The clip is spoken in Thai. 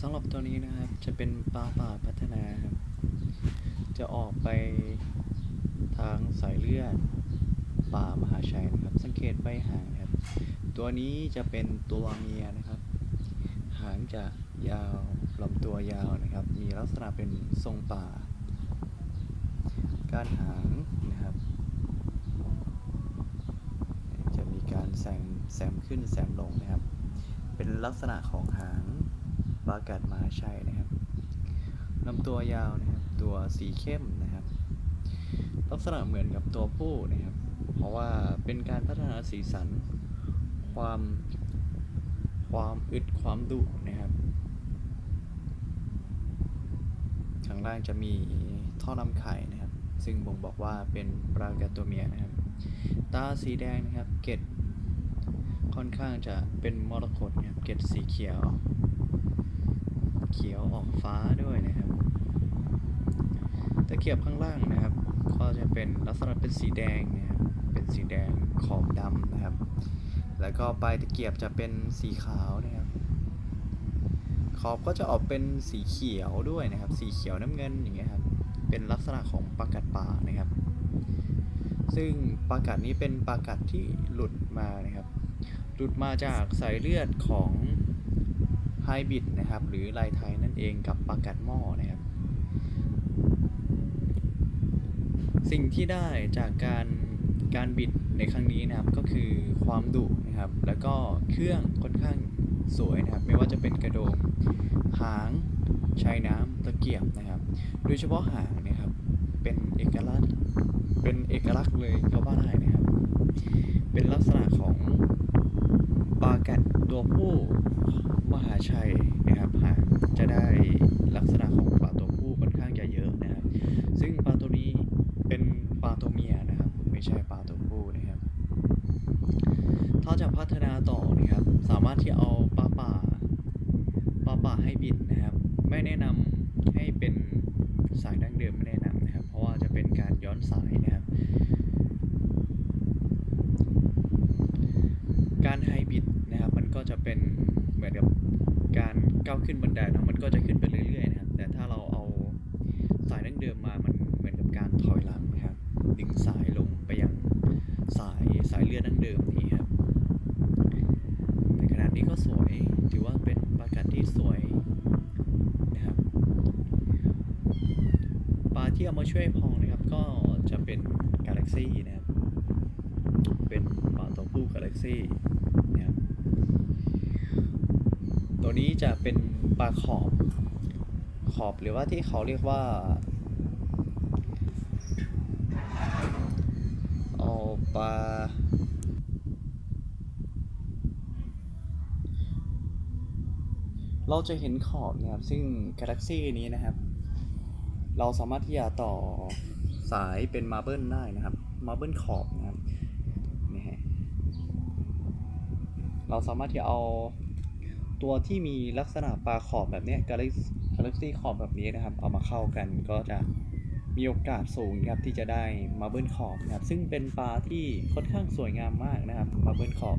สำหรับตัวนี้นะครับจะเป็นปลาป่าพัฒนาครับ จะออกไปทางสายเลือดป่ามหาชัยนะครับ สังเกตใบหางครับ ตัวนี้จะเป็นตัวเมียนะครับ หางจะยาวลำตัวยาวนะครับ มีลักษณะเป็นทรงป่า การหางนะครับ จะมีการแซมแซมขึ้นแซมลงนะครับ เป็นลักษณะของหาง ปลากัดมหาชัยนะครับลำตัวยาวนะครับ ตัวสีเข้มนะครับ ลักษณะเหมือนกับตัวผู้นะครับ เพราะว่าเป็นการพัฒนาสีสัน ความความอึดความดุนะครับข้างล่างจะมีท่อนำไข่นะครับ ซึ่งบ่งบอกว่าเป็นปลากัดตัวเมียนะครับ ตาสีแดงนะครับ เกล็ดค่อนข้างจะเป็นมรกตนะครับ เกล็ดสีเขียว เขียวออกฟ้าด้วยนะครับตะเกียบข้างล่างนะครับ ก็จะเป็นลักษณะเป็นสีแดงนะครับเป็นสีแดงขอบดำนะครับ แล้วก็ปลายตะเกียบจะเป็นสีขาวนะครับขอบก็จะออกเป็นสีเขียวด้วยนะครับ สีเขียวน้ำเงินอย่างเงี้ยครับเป็นลักษณะของปากัดป่านะครับ ซึ่งปากัดนี้เป็นปากัดที่หลุดมานะครับ หลุดมาจากสายเลือดของ ไฮบริดนะครับ หรือลายไทยนั่นเองกับปากัดหม้อนะครับ สิ่งที่ได้จากการการบิดในครั้งนี้นะครับก็คือความดุนะครับ แล้วก็เครื่องค่อนข้างสวยนะครับ ไม่ว่าจะเป็นกระโดงหางชายน้ำตะเกียบนะครับ โดยเฉพาะหางนะครับ เป็นเอกลักษณ์เป็นเอกลักษณ์เลยก็ว่าได้นะครับ เป็นลักษณะของปลากัดตัวผู้ มหาชัยนะครับหางจะได้ลักษณะของปลาตัวผู้ค่อนข้างจะเยอะนะครับ ซึ่งปลาตัวนี้เป็นปลาตัวเมียนะครับ ไม่ใช่ปลาตัวผู้นะครับ ถ้าจะพัฒนาต่อนะครับ สามารถที่เอาปลาป่าปลาป่าให้บิดนะครับ ไม่แนะนำให้เป็นสายดั้งเดิมไม่แนะนำนะครับ เพราะว่าจะเป็นการย้อนสายนะครับ การไฮบริดนะครับ มันก็จะเป็น เหมือนกับการก้าวขึ้นบันไดนะมันก็จะขึ้นไปเรื่อยๆนะครับ แต่ถ้าเราเอาสายดั้งเดิมมามันเหมือนกับการถอยหลังนะครับ ดึงสายลงไปยังสายสายเลือดดั้งเดิมนี้ครับในขนาดนี้ก็สวยถือว่าเป็นปรากัดที่สวยนะครับปลาที่เอามาช่วยพองนะครับ ก็จะเป็นกาแล็กซี่นะครับ เป็นปลาตัวผู้กาแล็กซี่นะครับ ตัว นี้จะเป็นปลาขอบขอบหรือว่าที่เขาเรียกว่าเอาปลาเราจะเห็นขอบนะครับ ซึ่ง Galaxy นี้นะครับ เราสามารถที่จะต่อสายเป็นมาเบิลได้นะครับมาเบิลขอบนะครับนี่ฮะเราสามารถที่เอา ตัวที่มีลักษณะปลาขอบแบบนี้ย Galaxy Galaxy ขอบแบบนี้นะครับ เอามาเข้ากันก็จะมีโอกาสสูงครับที่จะได้มาเบิลขอบนะครับซึ่งเป็นปลาที่ค่อนข้างสวยงามมากนะครับมาเบิลขอบ